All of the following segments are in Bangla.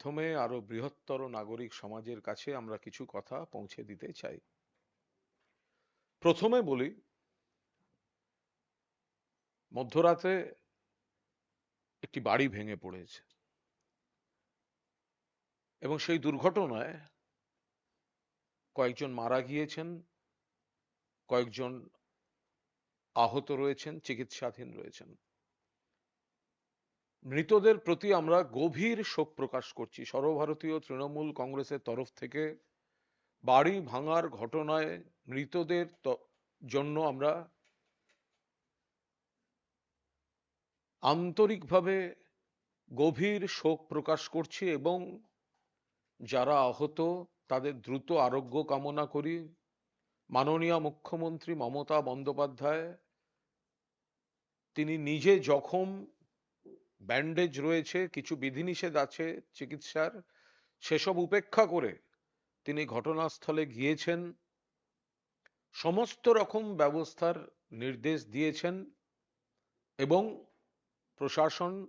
মাধ্যমে আরও বৃহত্তর নাগরিক সমাজের কাছে আমরা কিছু কথা পৌঁছে দিতে চাই। প্রথমে বলি, মধ্যরাতে একটি বাড়ি ভেঙে পড়েছে এবং সেই দুর্ঘটনায় কয়েকজন মারা গিয়েছেন, কয়েকজন আহত রয়েছেন, চিকিৎসাধীন রয়েছেন। মৃতদের প্রতি আমরা গভীর শোক প্রকাশ করছি। সর্বভারতীয় তৃণমূল কংগ্রেসের তরফ থেকে বাড়ি ভাঙার ঘটনায় মৃতদের জন্য আমরা আন্তরিকভাবে গভীর শোক প্রকাশ করছি এবং যারা আহত, তাদের দ্রুত আরোগ্য কামনা করি। মাননীয় মুখ্যমন্ত্রী মমতা বন্দ্যোপাধ্যায়, তিনি নিজে জখম ব্যান্ডেজ রয়েছে, কিছু বিধিনিষেধ আছে চিকিৎসার। সেসব উপেক্ষা করে তিনি ঘটনাস্থলে গিয়েছেন। সমস্ত রকম ব্যবস্থার নির্দেশ দিয়েছেন এবং প্রশাসন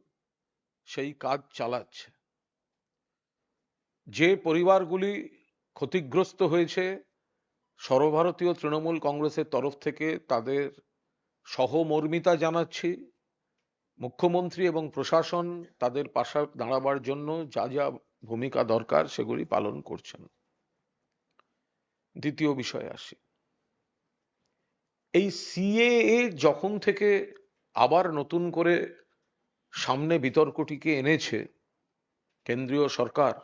সেই কাজ চালাচ্ছে। যে পরিবারগুলি ক্ষতিগ্রস্ত হয়েছে, সর্বভারতীয় তৃণমূল কংগ্রেসের তরফ থেকে তাদের সহমর্মিতা জানাচ্ছি। মুখ্যমন্ত্রী এবং প্রশাসন তাদের পাশে দাঁড়াবার জন্য যা যা ভূমিকা দরকার সেগুলি পালন করছেন। দ্বিতীয় বিষয়ে আসি। এই সিএএ যখন থেকে আবার নতুন করে সামনে বিতর্কটিকে এনেছে কেন্দ্রীয় সরকার,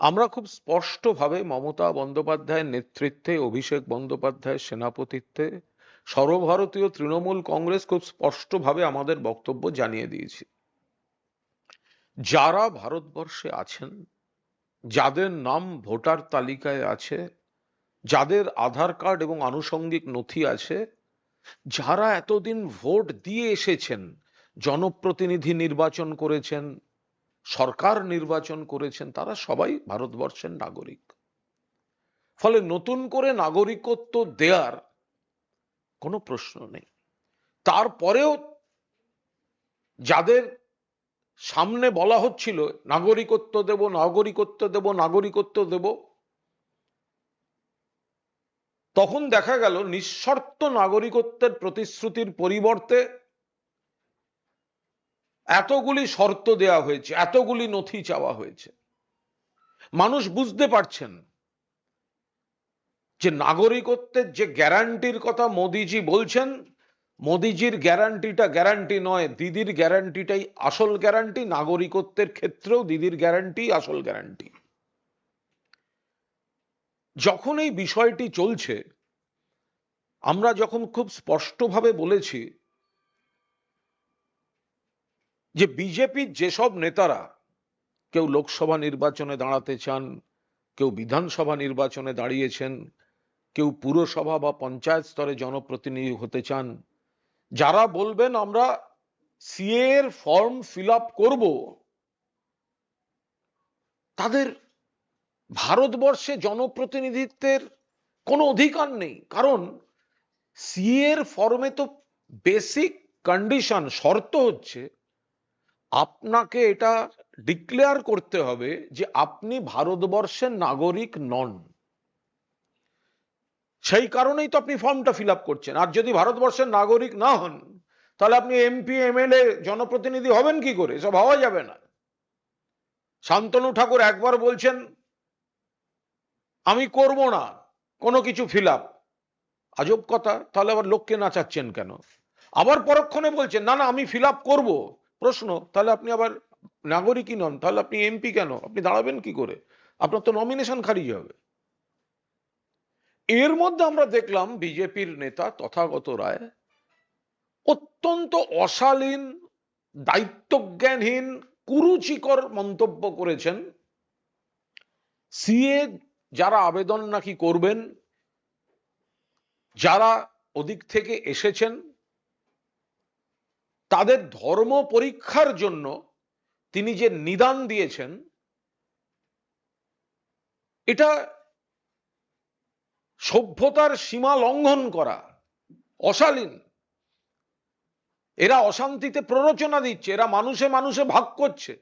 আমরা খুব স্পষ্টভাবে মমতা বন্দ্যোপাধ্যায়ের নেতৃত্বে, অভিষেক বন্দ্যোপাধ্যায়ের সেনাপতিত্বে সর্বভারতীয় তৃণমূল কংগ্রেস খুব স্পষ্টভাবে আমাদের বক্তব্য জানিয়ে দিয়েছি। যারা ভারতবর্ষে আছেন, যাদের নাম ভোটার তালিকায় আছে, যাদের আধার কার্ড এবং আনুষঙ্গিক নথি আছে, যারা এতদিন ভোট দিয়ে এসেছেন, জনপ্রতিনিধি নির্বাচন করেছেন, সরকার নির্বাচন করেছেন, তারা সবাই ভারতবর্ষের নাগরিক। ফলে নতুন করে নাগরিকত্ব দেয়ার কোনো প্রশ্ন নেই। তারপরেও যাদের সামনে বলা হচ্ছিল, নাগরিকত্ব দেব নাগরিকত্ব দেব নাগরিকত্ব দেব, তখন দেখা গেল নিঃশর্ত নাগরিকত্বের প্রতিশ্রুতির পরিবর্তে এতগুলি শর্ত দেয়া হয়েছে, এতগুলি নথি চাওয়া হয়েছে। মানুষ বুঝতে পারছেন যে নাগরিকত্বের যে গ্যারান্টির কথা মোদিজি বলছেন, মোদিজির গ্যারান্টিটা গ্যারান্টি নয়, দিদির গ্যারান্টিটাই আসল গ্যারান্টি, নাগরিকত্বের ক্ষেত্রেও দিদির গ্যারান্টি আসল গ্যারান্টি। যখন এই বিষয়টি চলছে, আমরা যখন খুব স্পষ্টভাবে বলেছি যে বিজেপির যেসব নেতারা, কেউ লোকসভা নির্বাচনে দাঁড়াতে চান, কেউ বিধানসভা নির্বাচনে দাঁড়িয়েছেন কেউ পুরসভা বা পঞ্চায়েত স্তরে জনপ্রতিনিধি হতে চান, যারা বলবেন আমরা সিএ এর ফর্ম ফিল আপ করব, তাদের ভারতবর্ষে জনপ্রতিনিধিত্বের কোনো অধিকার নেই। কারণ সিএ এর ফর্মে তো বেসিক কন্ডিশন শর্ত হচ্ছে আপনাকে এটা ডিক্লেয়ার করতে হবে যে আপনি ভারতবর্ষের নাগরিক নন। সেই কারণেই তো আপনি ফর্মটা ফিল করছেন। আর যদি ভারতবর্ষের নাগরিক না হন, তাহলে আপনি এমপি এমএলএ জনপ্রতিনিধি হবেন কি করে? এসব হওয়া যাবে না। শান্তনু ঠাকুর একবার বলছেন, আমি করব না, কোনো কিছু ফিল আজব কথা, তাহলে আবার লোককে নাচাচ্ছেন কেন? আবার পরক্ষণে বলছেন, না না, আমি ফিল করব। প্রশ্ন, তাহলে আপনি আবার নাগরিকই নন, তাহলে আপনি এমপি কেন? আপনি দাঁড়াবেন কি করে? আপনার তো নমিনেশন খারিজ হবে। এর মধ্যে আমরা দেখলাম বিজেপির নেতা তথাগত রায় অত্যন্ত অশালীন, দায়িত্বজ্ঞানহীন, কুরুচিকর মন্তব্য করেছেন। সিএ যারা আবেদন নাকি করবেন, যারা ওদিক থেকে এসেছেন, তাদের ধর্ম পরীক্ষার জন্য তিনি যে নিদান দিয়েছেন, এটা সভ্যতার সীমা লঙ্ঘন করা, অশালীন। এরা অশান্তিতে প্ররোচনা দিচ্ছে, এরা মানুষে মানুষে ভাগ করছে।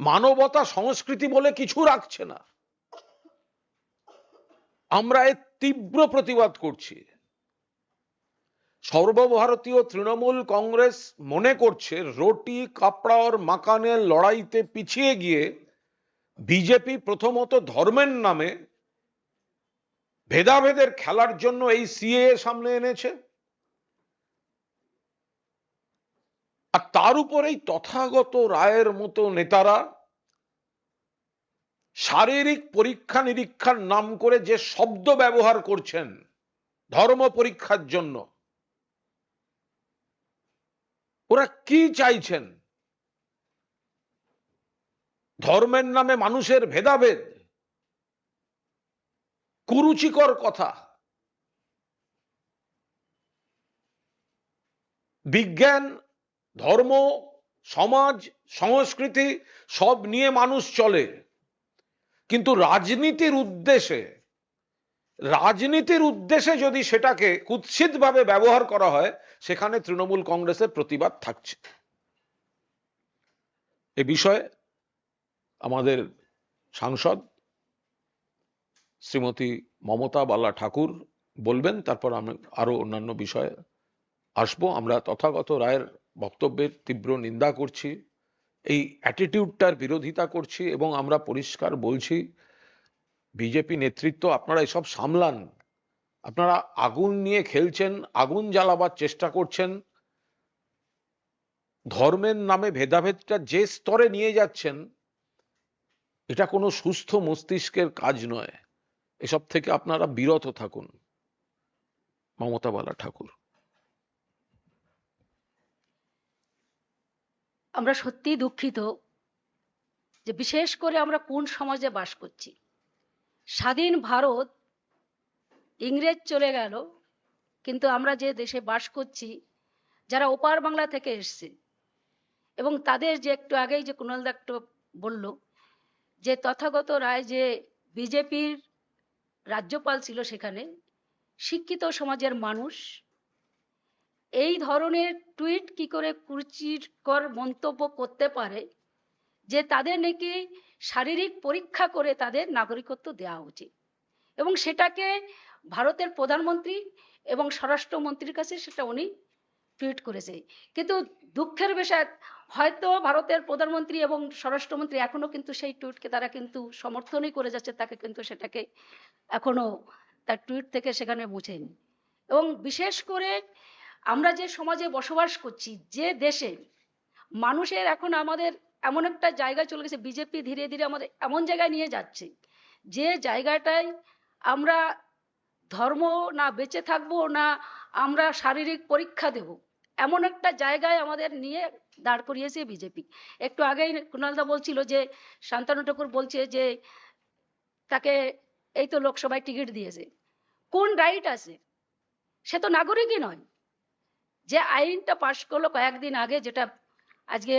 মানবতা সংস্কৃতি বলে কিছু রাখছে না। আমরা এর তীব্র প্রতিবাদ করছি। সর্বভারতীয় তৃণমূল কংগ্রেস মনে করছে, রোটি কাপড়া ওর মাকানের লড়াইতে পিছিয়ে গিয়ে বিজেপি প্রথমত ধর্মের নামে ভেদাভেদের খেলার জন্য এই সিএ সামনে এনেছে। আর তার উপরেই তথাগত রায়ের মতো নেতারা শারীরিক পরীক্ষা নিরীক্ষার নাম করে যে শব্দ ব্যবহার করছেন ধর্ম পরীক্ষার জন্য, ওরা কি চাইছেন? ধর্মের নামে মানুষের ভেদাভেদ কুরুচিকর কথা। বিজ্ঞান, ধর্ম, সমাজ, সংস্কৃতি সব নিয়ে মানুষ চলে। কিন্তু রাজনীতির উদ্দেশ্যে রাজনীতির উদ্দেশ্যে যদি সেটাকে কুৎসিতভাবে ব্যবহার করা হয়, সেখানে তৃণমূল কংগ্রেসের প্রতিবাদ থাকছে। এ বিষয়ে আমাদের সাংসদ শ্রীমতী মমতা বালা ঠাকুর বলবেন, তারপর আমি আরও অন্যান্য বিষয়ে আসব। আমরা তথাগত রায়ের বক্তব্যের তীব্র নিন্দা করছি, এই অ্যাটিটিউডটার বিরোধিতা করছি এবং আমরা পরিষ্কার বলছি, বিজেপি নেতৃত্ব আপনারা এসব সামলান। আপনারা আগুন নিয়ে খেলছেন, আগুন জ্বালাবার চেষ্টা করছেন। ধর্মের নামে ভেদাভেদটা যে স্তরে নিয়ে যাচ্ছেন, এটা কোনো সুস্থ মস্তিষ্কের কাজ নয়। এসব থেকে আপনারা বিরত থাকুন। মমতা বালা ঠাকুর। আমরা সত্যি দুঃখিত যে বিশেষ করে আমরা কোন সমাজে বাস করছি। স্বাধীন ভারত ইংরেজ চলে গেল, কিন্তু আমরা যে দেশে বাস করছি, যারা ওপার বাংলা থেকে এসছে, এবং তাদের যে একটু আগেই যে কুণাল দা একটু বলল যে তথাগত রায় যে বিজেপির রাজ্যপাল ছিল সেখানে, শিক্ষিত সমাজের মানুষ। এই ধরনের টুইট কি করে কুরুচিকর মন্তব্য করতে পারে যে তাদের নাকি শারীরিক পরীক্ষা করে তাদের নাগরিকত্ব দেওয়া উচিত? এবং সেটাকে ভারতের প্রধানমন্ত্রী এবং স্বরাষ্ট্রমন্ত্রীর কাছে সেটা উনি টুইট করেছে। কিন্তু দুঃখের বিষয়, হয়তো ভারতের প্রধানমন্ত্রী এবং স্বরাষ্ট্রমন্ত্রী এখনও কিন্তু সেই টুইটকে তারা কিন্তু সমর্থনই করে যাচ্ছে, তাকে কিন্তু সেটাকে এখনও তার টুইট থেকে সেখানে মুছেনি এবং বিশেষ করে আমরা যে সমাজে বসবাস করছি, যে দেশে মানুষের এখন আমাদের এমন একটা জায়গায় চলে গেছে, বিজেপি ধীরে ধীরে আমাদের এমন জায়গায় নিয়ে যাচ্ছে, যে জায়গাটায় আমরা ধর্ম না বেঁচে থাকব না আমরা শারীরিক পরীক্ষা দেব। এমন একটা জায়গায় আমাদের নিয়ে দাঁড় করিয়েছে বিজেপি। একটু আগেই কুণালদা বলছিল যে, শান্তানু ঠাকুর বলছে যে, তাকে এই তো লোকসভায় টিকিট দিয়েছে। কোন রাইট আছে? সে তো নাগরিকই নয়। যে আইনটা পাশ করল কয়েকদিন আগে, যেটা আজকে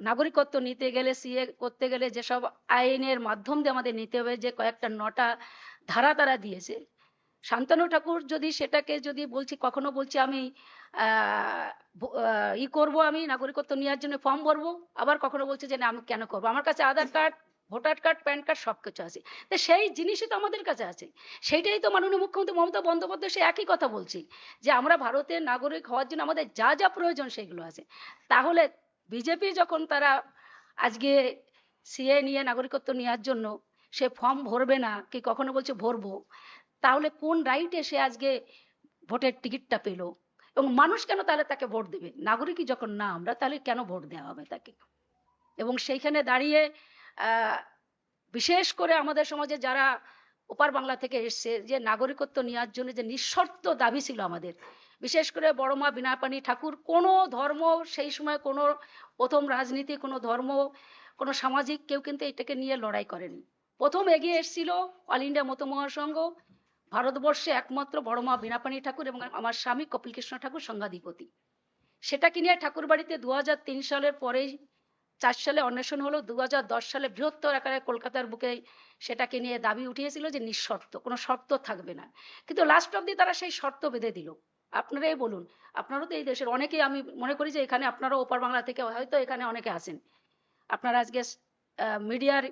নাগরিকত্ব নিতে গেলে, সিএ করতে গেলে যেসব আইনের মাধ্যম দিয়ে আমাদের নিতে হবে, যে কয়েকটা নটা ধারা তারা দিয়েছে শান্তনু ঠাকুর যদি সেটাকে যদি বলছি কখনো বলছি আমি ই করব আমি নাগরিকত্ব নেওয়ার জন্য ফর্ম ভরবো আবার কখনো বলছে যে না আমি কেন করব? আমার কাছে Aadhaar card voter card PAN card সব কিছু আছে। তো সেই জিনিসই তো আমাদের কাছে আছে। সেইটাই তো মাননীয় মুখ্যমন্ত্রী মমতা বন্দ্যোপাধ্যায় সে একই কথা বলছি যে আমরা ভারতের নাগরিক হওয়ার জন্য আমাদের যা যা প্রয়োজন সেগুলো আছে। তাহলে বিজেপি যখন তারা আজকে সিএ নিয়ে নাগরিকত্ব নেওয়ার জন্য সে ফর্ম ভরবে না কি কখনো বলছে ভরবো? তাহলে কোন রাইটে সে আজকে ভোটের টিকিটটা পেল? এবং মানুষ কেন তাহলে তাকে ভোট দেবে? নাগরিকই যখন না আমরা, তাহলে কেন ভোট দেওয়া হবে তাকে? এবং সেইখানে দাঁড়িয়ে বিশেষ করে আমাদের সমাজে যারা ওপার বাংলা থেকে এসছে, যে নাগরিকত্ব নেওয়ার জন্য যে নিঃশর্ত দাবি ছিল আমাদের, বিশেষ করে বড় মা বিনাপানি ঠাকুর, কোনো ধর্ম সেই সময় কোনো প্রথম রাজনীতি, কোনো ধর্ম, কোনো সামাজিক কেউ কিন্তু এটাকে নিয়ে লড়াই করেনি। প্রথম এগিয়ে এসেছিল অল ইন্ডিয়া মতো মহাসংঘ ভারতবর্ষে একমাত্র বড় মা বিনাপানি ঠাকুর এবং আমার স্বামী কপিল কৃষ্ণ ঠাকুর সংঘাধিপতি। সেটাকে নিয়ে ঠাকুর বাড়িতে দু সালের পরেই চার সালে অন্বেষণ হলো দু সালে বৃহত্তর আকারে কলকাতার বুকে সেটাকে নিয়ে দাবি উঠিয়েছিল যে নিঃশর্ত, কোনো শর্ত থাকবে না। কিন্তু লাস্ট অব্দি তারা সেই শর্ত বেঁধে দিল। আপনারাই বলুন, আপনারও তো এই দেশের অনেকেই আমি মনে করি যে এখানে আপনারাও ওপার বাংলা থেকে হয়তো এখানে অনেকে আসেন আপনারা আজকে মিডিয়ার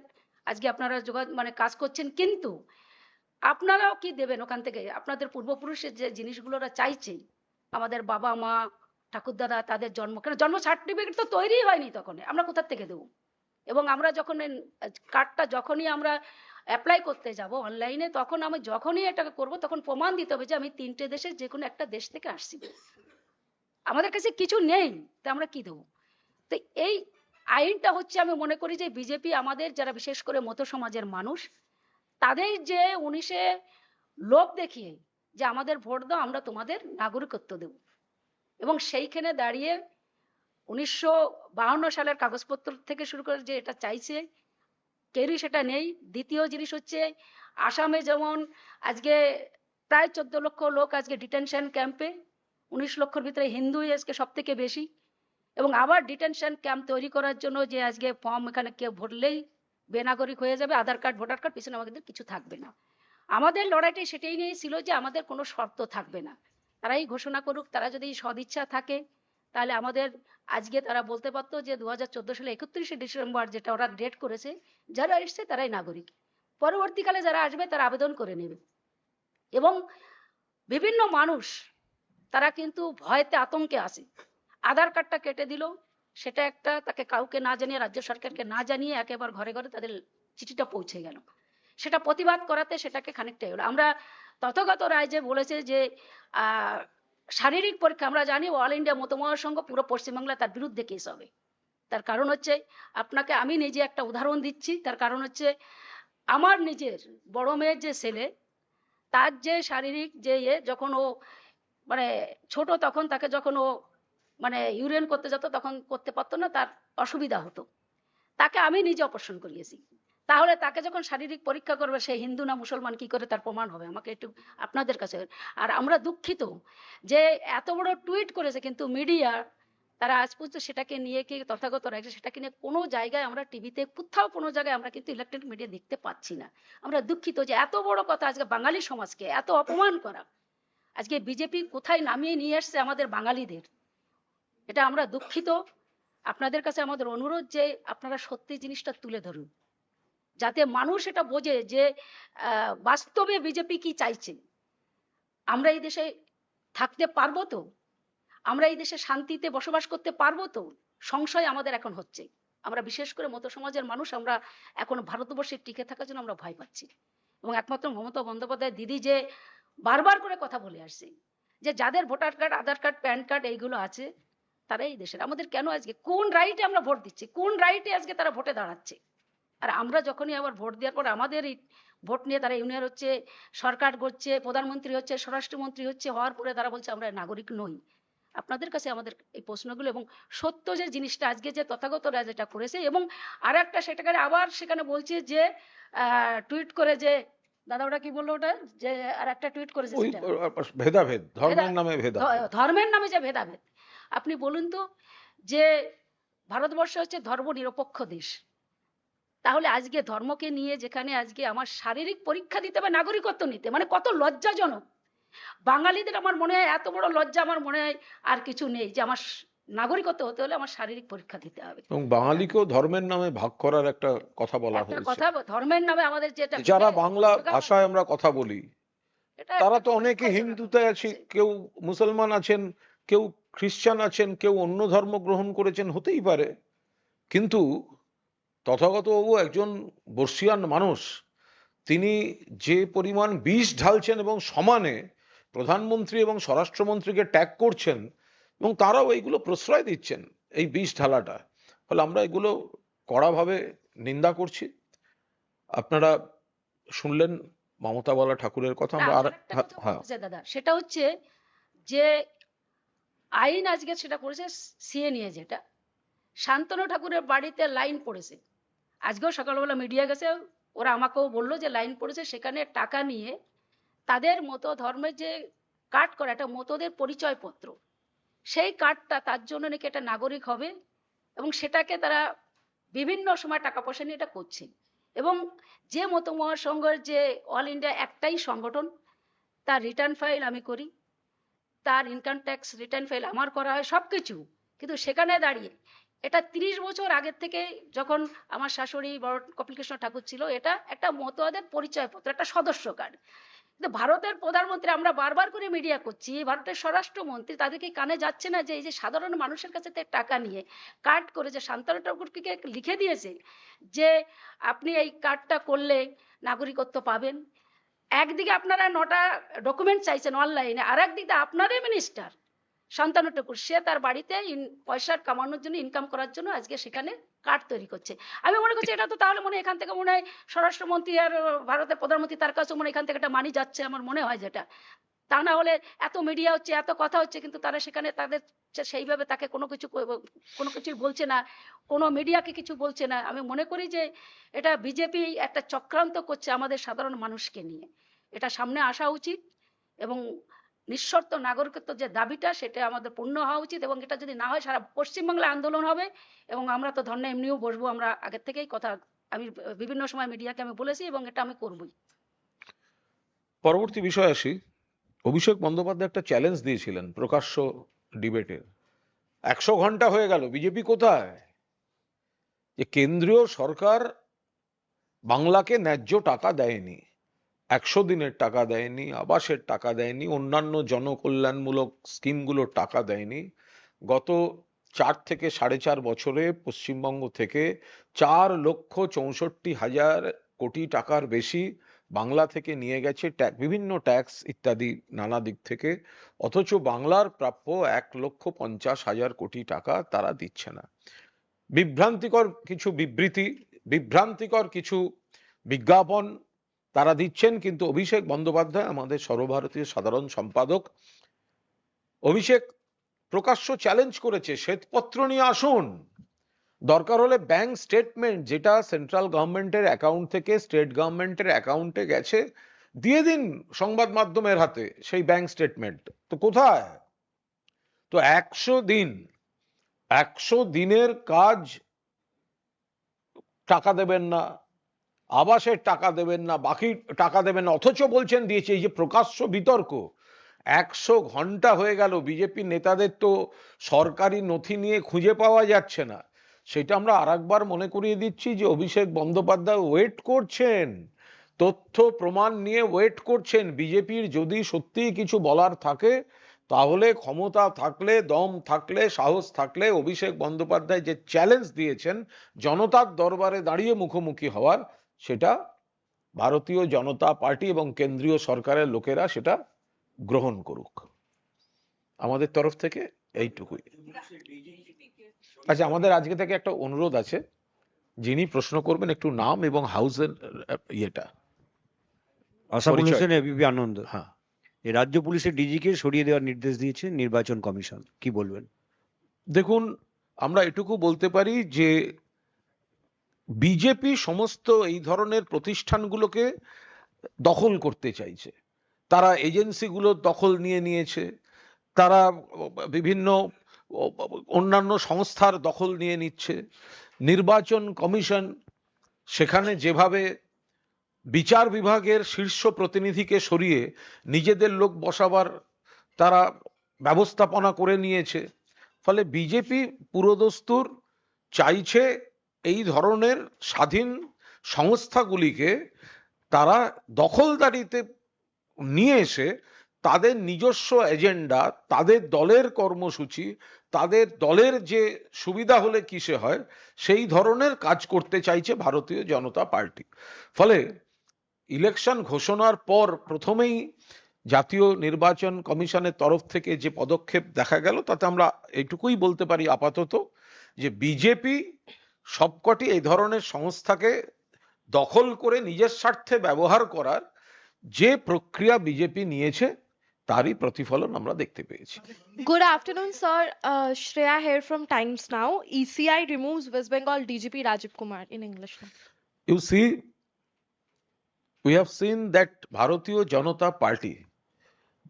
আজকে আপনারা যোগাযোগ মানে কাজ করছেন, কিন্তু আপনারাও কি দেবেন ওখান থেকে? আপনাদের পূর্বপুরুষের যে জিনিসগুলো ওরা চাইছে, আমাদের বাবা মা, ঠাকুরদাদা তাদের জন্ম, কেন জন্ম সার্টিফিকেট তো তৈরি হয়নি তখন আমরা কোথা থেকে দেবো? এবং আমরা যখন কার্ডটা যখনই আমরা অ্যাপ্লাই করতে যাব অনলাইনে তখন আমি যখনই এটাকে করব, তখন প্রমাণ দিতে হবে যে আমি তিনটে দেশের যে কোনো একটা দেশ থেকে আসছি। আমাদের কাছে কিছু নেই, তা আমরা কি দেবো? তো এই আইনটা হচ্ছে আমি মনে করি যে বিজেপি আমাদের যারা বিশেষ করে মতো সমাজের মানুষ তাদের যে উনিশে লোভ দেখিয়ে যে আমাদের ভোট দাও, আমরা তোমাদের নাগরিকত্ব দেব। এবং সেইখানে দাঁড়িয়ে উনিশশো বাহান্ন সালের কাগজপত্র থেকে শুরু করে যে এটা চাইছে, কেউই সেটা নেই। দ্বিতীয় জিনিস হচ্ছে, আসামে যেমন আজকে প্রায় চোদ্দ লক্ষ লোক আজকে ডিটেনশন ক্যাম্পে উনিশ লক্ষর ভিতরে হিন্দুই আজকে সব থেকে বেশি। এবং আবার ডিটেনশন ক্যাম্প তৈরি করার জন্য যে আজকে ফর্ম এখানে কেউ ভরলেই বেনাগরিক হয়ে যাবে, আধার কার্ড, ভোটার কার্ড, পিছনে আমাদের কিছু থাকবে না। আমাদের লড়াইটি সেটাই নিয়ে ছিল যে আমাদের কোনো শর্ত থাকবে না। তারাই ঘোষণা করুক, তারা যদি সদিচ্ছা থাকে, তাহলে আমাদের আজকে তারা বলতে পারতো যে দু হাজার চোদ্দ সালে একত্রিশে ডিসেম্বর যেটা ওরা ডেট করেছে, যারা এসছে তারাই নাগরিক। পরবর্তীকালে যারা আসবে তারা আবেদন করে নেবে। এবং বিভিন্ন মানুষ, তারা কিন্তু ভয়তে আতঙ্কে আসে আধার কার্ডটা কেটে দিল সেটা একটা তাকে কাউকে না জানিয়ে রাজ্য সরকারকে না জানিয়ে একেবারে ঘরে ঘরে তাদের চিঠিটা পৌঁছে গেল। সেটা প্রতিবাদ করাতে সেটাকে খানিকটা হলো আমরা তথাগত রায় যে বলেছে যে শারীরিক পরীক্ষা আমরা জানি অল ইন্ডিয়া মত মহাসংঘ পুরো পশ্চিমবাংলা তার বিরুদ্ধে কেস হবে। তার কারণ হচ্ছে আপনাকে আমি নিজে একটা উদাহরণ দিচ্ছি। তার কারণ হচ্ছে আমার নিজের বড় মেয়ের যে ছেলে, তার যে শারীরিক যে ইয়ে যখন ও মানে ছোট তখন তাকে যখন ও মানে ইউরিয়ান করতে যেত তখন করতে পারতো না, তার অসুবিধা হতো। তাকে আমি নিজে অপারেশন করিয়েছি। তাহলে তাকে যখন শারীরিক পরীক্ষা করবে, সে হিন্দু না মুসলমান, কি করে তার প্রমাণ হবে? আমাকে একটু আপনাদের কাছে আর আমরা দুঃখিত যে এত বড় টুইট করেছে, কিন্তু মিডিয়া তারা আজ পর্যন্ত সেটাকে নিয়ে কি তথাগত রাখছে, সেটাকে নিয়ে কোনো জায়গায় আমরা টিভিতে, কোথাও কোনো জায়গায় আমরা কিন্তু ইলেকট্রনিক মিডিয়া দেখতে পাচ্ছি না। আমরা দুঃখিত যে এত বড় কথা আজকে বাঙালি সমাজকে এত অপমান করা। আজকে বিজেপি কোথায় নামিয়ে নিয়ে আসছে আমাদের বাঙালিদের? এটা আমরা দুঃখিত। আপনাদের কাছে আমাদের অনুরোধ যে আপনারা সত্যি জিনিসটা তুলে ধরুন। যাতে মানুষ এটা বোঝে যে বাস্তবে বিজেপি কি চাইছে। আমরা এই দেশে থাকতে পারব তো? আমরা এই দেশে শান্তিতে বসবাস করতে পারব তো? সংশয় আমাদের এখন হচ্ছে। আমরা বিশেষ করে মতো সমাজের মানুষ, আমরা এখন ভারতবর্ষে টিকে থাকার জন্য আমরা ভয় পাচ্ছি। এবং একমাত্র মমতা বন্দ্যোপাধ্যায় দিদি যে বারবার করে কথা বলে আসছে, যে যাদের voter card, Aadhaar card, PAN card এইগুলো আছে তারা এই দেশের। আমাদের কেন আজকে কোন রাইটে আমরা ভোট দিচ্ছি? কোন রাইটে আজকে তারা ভোটে দাঁড়াচ্ছে? আর আমরা যখনই আবার ভোট দেওয়ার পর আমাদের এই ভোট নিয়ে তারা ইউনিয়ন হচ্ছে সরকার করছে প্রধানমন্ত্রী হচ্ছে স্বরাষ্ট্রমন্ত্রী হচ্ছে হওয়ার পরে তারা বলছে আমরা নাগরিক নই। আপনাদের কাছে আমাদের এই প্রশ্নগুলো এবং সত্য যে জিনিসটা আজকে যে তথাগত তথাগতরা যেটা করেছে এবং আর একটা সেটাকে আবার সেখানে বলছে যে টুইট করে যে দাদা ওটা কি বলল ওটা? যে আর একটা টুইট করেছে ভেদাভেদ ধর্মের নামে ভেদাভেদ। ধর্মের নামে যে ভেদাভেদ। আপনি বলুন তো যে ভারতবর্ষ হচ্ছে ধর্ম নিরপেক্ষ দেশ। তাহলে আজকে ধর্মকে নিয়ে যেখানে আজকে আমার শারীরিক পরীক্ষা দিতে হবে নাগরিকত্ব নিতে মানে কত লজ্জাজনক। বাঙালিদের আমার মনে হয় এত বড় লজ্জা আমার মনে হয় আর কিছু নেই যে আমার নাগরিকত্ব হতে হলে আমার শারীরিক পরীক্ষা দিতে হবে। এবং বাঙালিকেও ধর্মের নামে ভাগ করার একটা কথা বলা হয়েছে। কথা ধর্মের নামে আমাদের যেটা যারা বাংলা ভাষায় আমরা কথা বলি তারা তো অনেকে হিন্দুতে আছে কেউ মুসলমান আছেন কেউ খ্রিস্টান আছেন কেউ অন্য ধর্ম গ্রহণ করেছেন হতেই পারে। কিন্তু তথাগত বাবু একজন বর্ষিয়ান মানুষ তিনি যে পরিমাণ বিষ ঢালছেন এবং সমানে প্রধানমন্ত্রী এবং স্বরাষ্ট্রমন্ত্রীকে ট্যাগ করছেন এবং তারাও এইগুলো প্রশ্রয় দিচ্ছেন এই বিষ ঢালাটা। ফলে আমরা এগুলো কড়াভাবে নিন্দা করছি। আপনারা শুনলেন মমতা বালা ঠাকুরের কথা আমরা আর একটা হ্যাঁ। দাদা সেটা হচ্ছে যে আইন আজকে সেটা করেছে সিএ নিয়ে যেটা শান্তনু ঠাকুরের বাড়িতে লাইন পড়েছে। আজকেও সকালবেলা মিডিয়া গেছে, ওরা আমাকেও বলল যে লাইন পড়েছে, সেখানে টাকা নিয়ে তাদের মতো ধর্মের যে কার্ড করা, একটা মতোদের পরিচয়পত্র, সেই কার্ডটা তার জন্য নাকি একটা নাগরিক হবে এবং সেটাকে তারা বিভিন্ন সময় টাকা পয়সা নিয়ে এটা করছে। এবং যে মত মহাসংঘের যে অল ইন্ডিয়া একটাই সংগঠন, তার রিটার্ন ফাইল আমি করি। তার ইনকাম ট্যাক্স রিটার্ন ফাইল আমার করা হয় সব কিছু কিন্তু সেখানে দাঁড়িয়ে, এটা তিরিশ বছর আগের থেকে যখন আমার শাশুড়ি বড় কপিলকৃষ্ণ ঠাকুর ছিল, এটা একটা মতোয়াদের পরিচয়পত্র, একটা সদস্য কার্ড। কিন্তু ভারতের প্রধানমন্ত্রী, আমরা বারবার করে মিডিয়া করছি, ভারতের স্বরাষ্ট্রমন্ত্রী, তাদেরকে কানে যাচ্ছে না যে এই যে সাধারণ মানুষের কাছে টাকা নিয়ে কার্ড করে যে শান্তনু ঠাকুরকে লিখে দিয়েছে যে, আপনি এই কার্ডটা করলে নাগরিকত্ব পাবেন। একদিকে আপনারা নটা ডকুমেন্ট চাইছেন অনলাইনে আর একদিকে আপনারই মিনিস্টার শান্তানু ঠাকুর, সে তার বাড়িতে পয়সা কামানোর জন্য ইনকাম করার জন্য আজকে সেখানে কার্ড তৈরি করছে। আমি মনে করছি এটা তো তাহলে মনে এখান থেকে মনে হয় স্বরাষ্ট্রমন্ত্রী আর ভারতের প্রধানমন্ত্রী তার কাছে মনে এখান থেকে একটা মানি যাচ্ছে, আমার মনে হয় যেটা। তা না হলে এত মিডিয়া হচ্ছে, এত কথা হচ্ছে, কিন্তু তারা সেখানে তাদের সেইভাবে তাকে কোনো কিছু কোনো কিছুই বলছে না, কোনো মিডিয়াকে কিছু বলছে না। আমি মনে করি যে এটা বিজেপি একটা চক্রান্ত করছে আমাদের সাধারণ মানুষকে নিয়ে। এটা সামনে আসা উচিত এবং নিঃশর্ত নাগরিকত্ব যে দাবিটা, সেটা আমাদের পূর্ণ হওয়া উচিত এবং এটা যদি না হয়, সারা পশ্চিমবাংলায় আন্দোলন হবে এবং আমরা তো ধর্ণা এমনিও বসবো, আমরা আগের থেকেই কথা, আমি বিভিন্ন সময় মিডিয়াকে আমি বলেছি এবং এটা আমি করবই। পরবর্তী বিষয় আসি। অভিষেক বন্দ্যোপাধ্যায় একটা চ্যালেঞ্জ দিয়েছিলেন প্রকাশ্য ডিবেটের একশো ঘণ্টা হয়ে গেল, বিজেপি কোথায়? যে কেন্দ্রীয় সরকার বাংলাকে ন্যায্য টাকা দেয়নি, একশো দিনের টাকা দেয়নি, আবাসের টাকা দেয়নি, অন্যান্য জনকল্যাণমূলক স্কিমগুলোর টাকা দেয়নি। গত চার থেকে সাড়ে চার বছরে পশ্চিমবঙ্গ থেকে চার লক্ষ চৌষট্টি হাজার কোটি টাকার বেশি বাংলা থেকে নিয়ে গেছে ট্যাক্স, বিভিন্ন ট্যাক্স ইত্যাদি নানা দিক থেকে। অথচ বাংলার প্রাপ্য এক লক্ষ পঞ্চাশ হাজার কোটি টাকা তারা দিচ্ছে না। বিভ্রান্তিকর কিছু বিবৃতি, বিভ্রান্তিকর কিছু বিজ্ঞাপন তারা দিচ্ছেন, কিন্তু অভিষেক বন্দ্যোপাধ্যায়, আমাদের সর্বভারতীয় সাধারণ সম্পাদক, অভিষেক প্রকাশ্য চ্যালেঞ্জ করেছে। শ্বেতপত্র নিয়ে আসুন। দরকার হলে ব্যাংক স্টেটমেন্ট যেটা সেন্ট্রাল গভর্নমেন্টের অ্যাকাউন্ট থেকে স্টেট গভর্নমেন্টের অ্যাকাউন্টে গেছে, দিয়ে দিন সংবাদ মাধ্যমের হাতে সেই ব্যাংক স্টেটমেন্ট তো কোথায়? তো একশো দিন, একশো দিনের কাজ টাকা দেবেন না, আবাসের টাকা দেবেন না, বাকি টাকা দেবেন না, অথচ বলছেন দিয়েছে এই যে প্রকাশ্য বিতর্ক। একশো ঘণ্টা হয়ে গেল, বিজেপি নেতাদের তো সরকারি নথি নিয়ে খুঁজে পাওয়া যাচ্ছে না। সেটা আমরা আরেকবার মনে করিয়ে দিচ্ছি যে অভিষেক বন্দ্যোপাধ্যায় ওয়েট করছেন। তথ্য, প্রমাণ নিয়ে ওয়েট করছেন। বিজেপির যদি সত্যিই কিছু বলার থাকে, তাহলে ক্ষমতা থাকলে, দম থাকলে, সাহস থাকলে অভিষেক বন্দ্যোপাধ্যায় যে চ্যালেঞ্জ দিয়েছেন, জনতার দরবারে দাঁড়িয়ে মুখোমুখি হওয়ার, সেটা ভারতীয় জনতা পার্টি এবং কেন্দ্রীয় সরকারের লোকেরা সেটা গ্রহণ করুক। আমাদের তরফ থেকে এইটুকুই। আচ্ছা আমাদের আজকে থেকে একটা অনুরোধ আছে। যিনি প্রশ্ন করবেন একটু নাম এবং হাউসের ইয়েটা। আসামুল হোসেন এবিপি আনন্দ। হ্যাঁ। রাজ্য পুলিশের ডিজিকে সরিয়ে দেওয়ার নির্দেশ দিয়েছে নির্বাচন কমিশন। কি বলবেন? দেখুন আমরা এটুকু বলতে পারি যে বিজেপি সমস্ত এই ধরনের প্রতিষ্ঠানগুলোকে দখল করতে চাইছে। তারা এজেন্সিগুলো দখল নিয়ে নিয়েছে। তারা বিভিন্ন অন্যান্য সংস্থার দখল নিয়ে নিচ্ছে। নির্বাচন কমিশন সেখানে যেভাবে বিচার বিভাগের শীর্ষ প্রতিনিধিকে সরিয়ে নিজেদের লোক বসাবার তারা ব্যবস্থাপনা করে নিয়েছে, ফলে বিজেপি পুরোদস্তুর চাইছে এই ধরনের স্বাধীন সংস্থাগুলিকে তারা দখলদারিতে নিয়ে এসে তাদের নিজস্ব এজেন্ডা, তাদের দলের কর্মসূচি তাদের দলের যে সুবিধা হলে কিসে হয়, সেই ধরনের কাজ করতে চাইছে ভারতীয় জনতা পার্টি। ফলে ইলেকশন ঘোষণার পর প্রথমেই জাতীয় নির্বাচন কমিশনের তরফ থেকে যে পদক্ষেপ দেখা গেল, তাতে আমরা এটুকুই বলতে পারি আপাতত যে বিজেপি সবকটি এই ধরনের সংস্থাকে দখল করে নিজের স্বার্থে ব্যবহার করার যে প্রক্রিয়া বিজেপি নিয়েছে তারই প্রতিফলন আমরা দেখতে পেয়েছি Good afternoon, sir. Uh, Shreya here from Times Now. ECI removes West Bengal DGP Rajiv Kumar in English. now. You see, we have seen that Bharatiya Janata Party,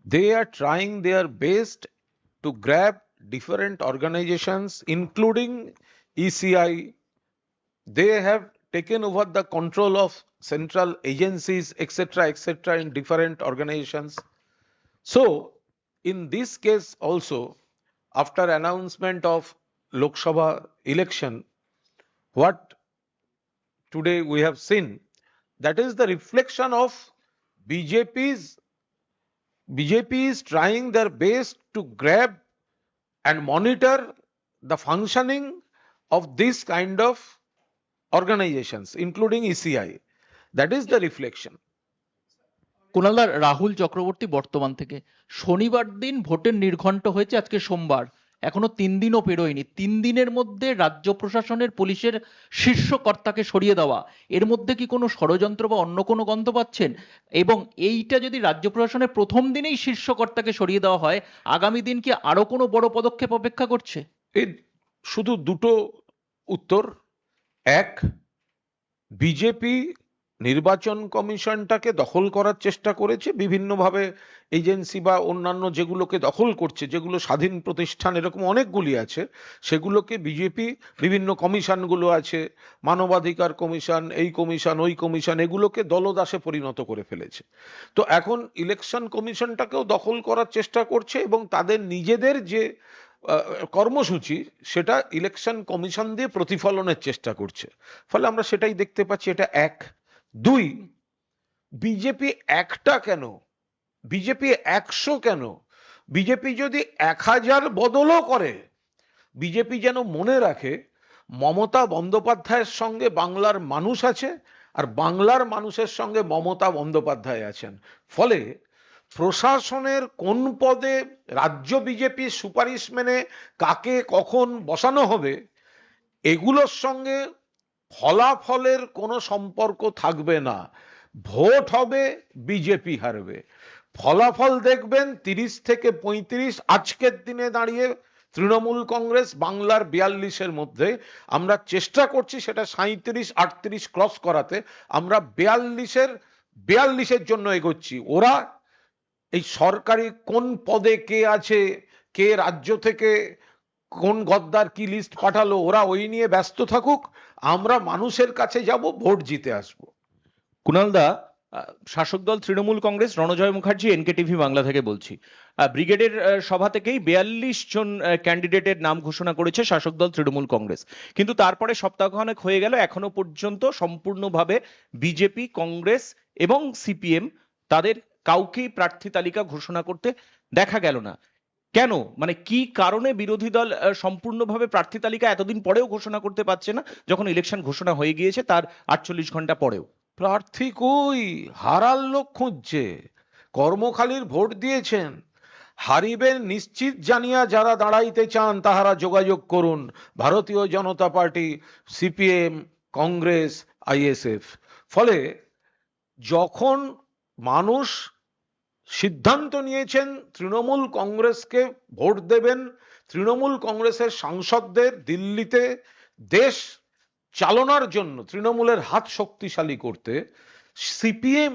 they are trying their best to grab different organizations, including ECI. They have taken over the control of central agencies, etc., etc., in different organizations. So, in this case also, after announcement of Lok Sabha election, what today we have seen, that is the reflection of BJP's BJP is trying their best to grab and monitor the functioning of this kind of organizations, including ECI. That is the reflection. কুণালদার Rahul Chakraborty বর্তমান থেকে। শনিবার দিন ভোটের নির্ঘণ্ট হয়েছে আজকে সোমবার। এখনও তিন দিনও পেরোয়নি। তিন দিনের মধ্যে রাজ্য প্রশাসনের পুলিশের শীর্ষ কর্তাকে সরিয়ে দেওয়া। এর মধ্যে কি কোনো ষড়যন্ত্র বা অন্য কোনো গন্ধ পাচ্ছেন? এবং এইটা যদি রাজ্য প্রশাসনের প্রথম দিনেই শীর্ষ কর্তাকে সরিয়ে দেওয়া হয়, আগামী দিন কি আরও কোনো বড় পদক্ষেপ অপেক্ষা করছে? এই শুধু দুটো উত্তর। এক, বিজেপি নির্বাচন কমিশনটাকে দখল করার চেষ্টা করেছে, বিভিন্নভাবে এজেন্সি বা অন্যান্য যেগুলোকে দখল করছে, যেগুলো স্বাধীন প্রতিষ্ঠান, এরকম অনেকগুলি আছে, সেগুলোকে বিজেপি, বিভিন্ন কমিশনগুলো আছে, মানবাধিকার কমিশন, এই কমিশন, ওই কমিশন, এগুলোকে দলদাসে পরিণত করে ফেলেছে। তো এখন ইলেকশন কমিশনটাকেও দখল করার চেষ্টা করছে এবং তাদের নিজেদের যে কর্মসূচি, সেটা ইলেকশন কমিশন দিয়ে প্রতিফলনের চেষ্টা করছে। ফলে আমরা সেটাই দেখতে পাচ্ছি, এটা এক। দুই, বিজেপি একটা কেন? বিজেপি একশো কেন? বিজেপি যদি এক হাজার বদলও করে, বিজেপি যেন মনে রাখে, মমতা বন্দ্যোপাধ্যায়ের সঙ্গে বাংলার মানুষ আছে আর বাংলার মানুষের সঙ্গে মমতা বন্দ্যোপাধ্যায় আছেন। ফলে প্রশাসনের কোন পদে রাজ্য বিজেপির সুপারিশ মেনে কাকে কখন বসানো হবে, এগুলোর সঙ্গে ফলাফলের কোনো সম্পর্ক থাকবে না। ভোট হবে, বিজেপি হারবে। ফলাফল দেখবেন তিরিশ থেকে পঁয়ত্রিশ, আজকের দিনে দাঁড়িয়ে তৃণমূল কংগ্রেস বাংলার বিয়াল্লিশের মধ্যে। আমরা চেষ্টা করছি সেটা সাঁত্রিশ আটত্রিশ ক্রস করাতে। আমরা বিয়াল্লিশের বিয়াল্লিশের জন্য এগোচ্ছি। ওরা এই সরকারি কোন পদে কে আছে, কে রাজ্য থেকে কোন গদ্দার কি লিস্ট পাঠালো, ওরা ওই নিয়ে ব্যস্ত থাকুক। আমরা মানুষের কাছে যাব, ভোট জিতে আসব। কুণালদা শাসক দল তৃণমূল কংগ্রেস, রণজয় মুখার্জি, এনকেটিভি বাংলা থেকে বলছি। ব্রিগেডের সভা থেকেই বিয়াল্লিশ জন ক্যান্ডিডেটের নাম ঘোষণা করেছে শাসক দল তৃণমূল কংগ্রেস। কিন্তু তারপরে সপ্তাহখানেক হয়ে গেল, এখনও পর্যন্ত সম্পূর্ণভাবে বিজেপি, কংগ্রেস এবং সিপিএম তাদের কাউকেই প্রার্থী তালিকা ঘোষণা করতে দেখা গেল না। কেন? মানে কি কারণে বিরোধী দল সম্পূর্ণভাবে প্রার্থী তালিকা এতদিন পরেও ঘোষণা করতে পারছে না, যখন ইলেকশন ঘোষণা হয়ে গিয়েছে তার আটচল্লিশ ঘণ্টা পরেও? প্রার্থী কই? হারার লোক খুঁজছে, কর্মখালির ভোট দিয়েছেন। হারিবেন নিশ্চিত জানিয়া যারা দাঁড়াইতে চান, তাহারা যোগাযোগ করুন। Bharatiya Janata Party, CPM, Congress, ISF. ফলে যখন মানুষ সিদ্ধান্ত নিয়েছেন তৃণমূল কংগ্রেসকে ভোট দেবেন। তৃণমূল কংগ্রেসের সাংসদদের দিল্লিতে দেশ চালনার জন্য, তৃণমূলের হাত শক্তিশালী করতে সিপিএম,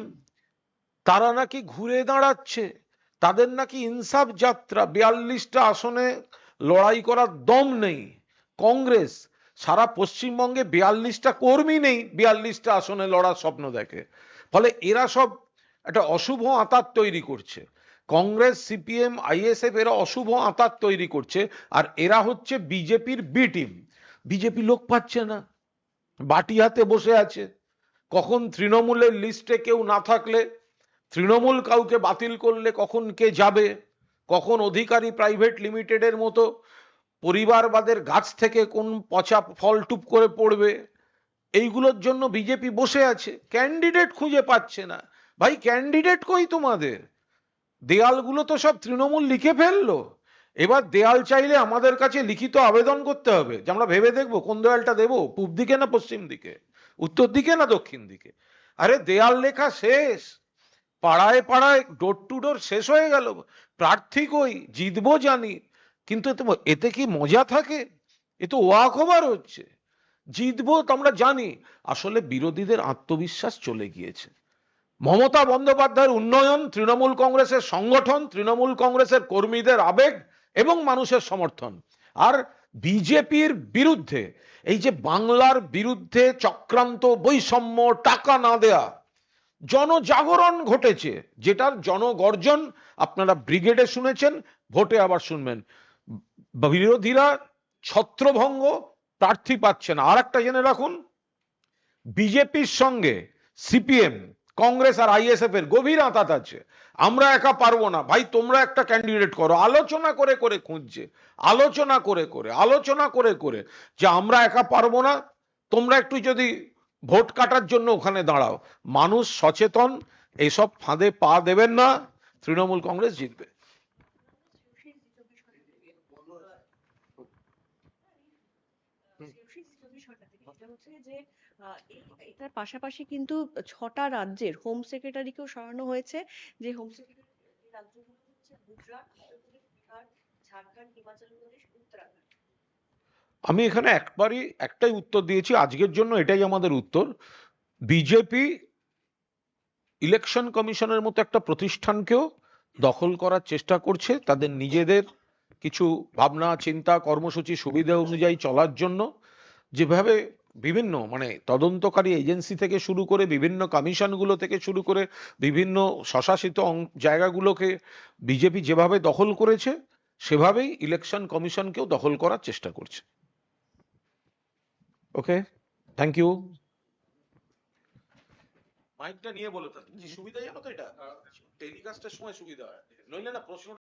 তারা নাকি ঘুরে দাঁড়াচ্ছে, তাদের নাকি ইনসাফ যাত্রা, বিয়াল্লিশটা আসনে লড়াই করার দম নেই। কংগ্রেস, সারা পশ্চিমবঙ্গে বিয়াল্লিশটা কর্মী নেই, বিয়াল্লিশটা আসনে লড়ার স্বপ্ন দেখে। ফলে এরা সব একটা অশুভ আতাত তৈরি করছে। কংগ্রেস, সিপিএম, আইএসএফ এরা অশুভ আতাত তৈরি করছে আর এরা হচ্ছে বিজেপির বি টিম। বিজেপি লোক পাচ্ছে না, বাটি হাতে বসে আছে। কখন তৃণমূলের লিস্টে কেউ না থাকলে, তৃণমূল কাউকে বাতিল করলে কখন কে যাবে? কখন অধিকারী প্রাইভেট লিমিটেডের মতো পরিবারবাদের গাছ থেকে কোন পচা ফল টুপ করে পড়বে? এইগুলোর জন্য বিজেপি বসে আছে, ক্যান্ডিডেট খুঁজে পাচ্ছে না। ভাই ক্যান্ডিডেট কই তোমাদের? দেয়ালগুলো তো সব তৃণমূল লিখে ফেলল। এবার দেয়াল চাইলে আমাদের কাছে লিখিত আবেদন করতে হবে। যে আমরা ভেবে দেখব কোন দেয়ালটা দেবো, পূব দিকে না পশ্চিম দিকে? উত্তর দিকে না দক্ষিণ দিকে? আরে, দেয়াল লেখা শেষ। পাড়ায় পাড়ায় ডোর টু ডোর শেষ হয়ে গেল। প্রার্থী কই? জিতবো জানি। কিন্তু এতে কি মজা থাকে? এ তো ওয়াকওভার হচ্ছে। জিতবো তো আমরা জানি। আসলে বিরোধীদের আত্মবিশ্বাস চলে গিয়েছে। মমতা বন্দ্যোপাধ্যায়ের উন্নয়ন, তৃণমূল কংগ্রেসের সংগঠন, তৃণমূল কংগ্রেসের কর্মীদের আবেগ এবং মানুষের সমর্থন। আর বিজেপির বিরুদ্ধে, এই যে বাংলার বিরুদ্ধে চক্রান্ত বৈষম্য, টাকা না দেয়া, জনজাগরণ ঘটেছে, যেটার জনগর্জন আপনারা ব্রিগেডে শুনেছেন, ভোটে আবার শুনবেন। বিরোধীরা ছত্রভঙ্গ, প্রার্থী পাচ্ছে না। আর একটা জেনে রাখুন, বিজেপির সঙ্গে সিপিএম কংগ্রেস আর আইএসএফ এর গভীর আঁতাত আছে। আমরা একা পারব না। ভাই, তোমরা একটা ক্যান্ডিডেট করো। আলোচনা করে করে খুঁজছে। আলোচনা করে করে, আলোচনা করে করে যে আমরা একা পারব না। তোমরা একটু যদি ভোট কাটার জন্য ওখানে দাঁড়াও। মানুষ সচেতন এইসব ফাঁদে পা দেবেন না। তৃণমূল কংগ্রেস জিতবে এটা হচ্ছে যে আহ, এই- এটার পাশাপাশি কিন্তু ছটা রাজ্যের হোম সেক্রেটারিকেও সরানো হয়েছে। যে হোম আমি এখানে একবারই একটাই উত্তর দিয়েছি, আজকের জন্য এটাই আমাদের উত্তর। বিজেপি ইলেকশন কমিশনের মতো একটা প্রতিষ্ঠানকেও দখল করার চেষ্টা করছে, তাদের নিজেদের কিছু ভাবনা, চিন্তা, কর্মসূচি, সুবিধা অনুযায়ী চলার জন্য। যেভাবে বিভিন্ন মানে তদন্তকারী এজেন্সি থেকে শুরু করে বিভিন্ন কমিশনগুলো থেকে শুরু করে বিভিন্ন স্বশাসিত জায়গাগুলোকে বিজেপি যেভাবে দখল করেছে সেভাবেই ইলেকশন কমিশনকেও দখল করার চেষ্টা করছে। ওকে থ্যাংক ইউ মাইকটা নিয়ে বলো সুবিধা জানো তো এটা? টেলিকাস্টের সময় সুবিধা হয়। নইলে না প্রশ্ন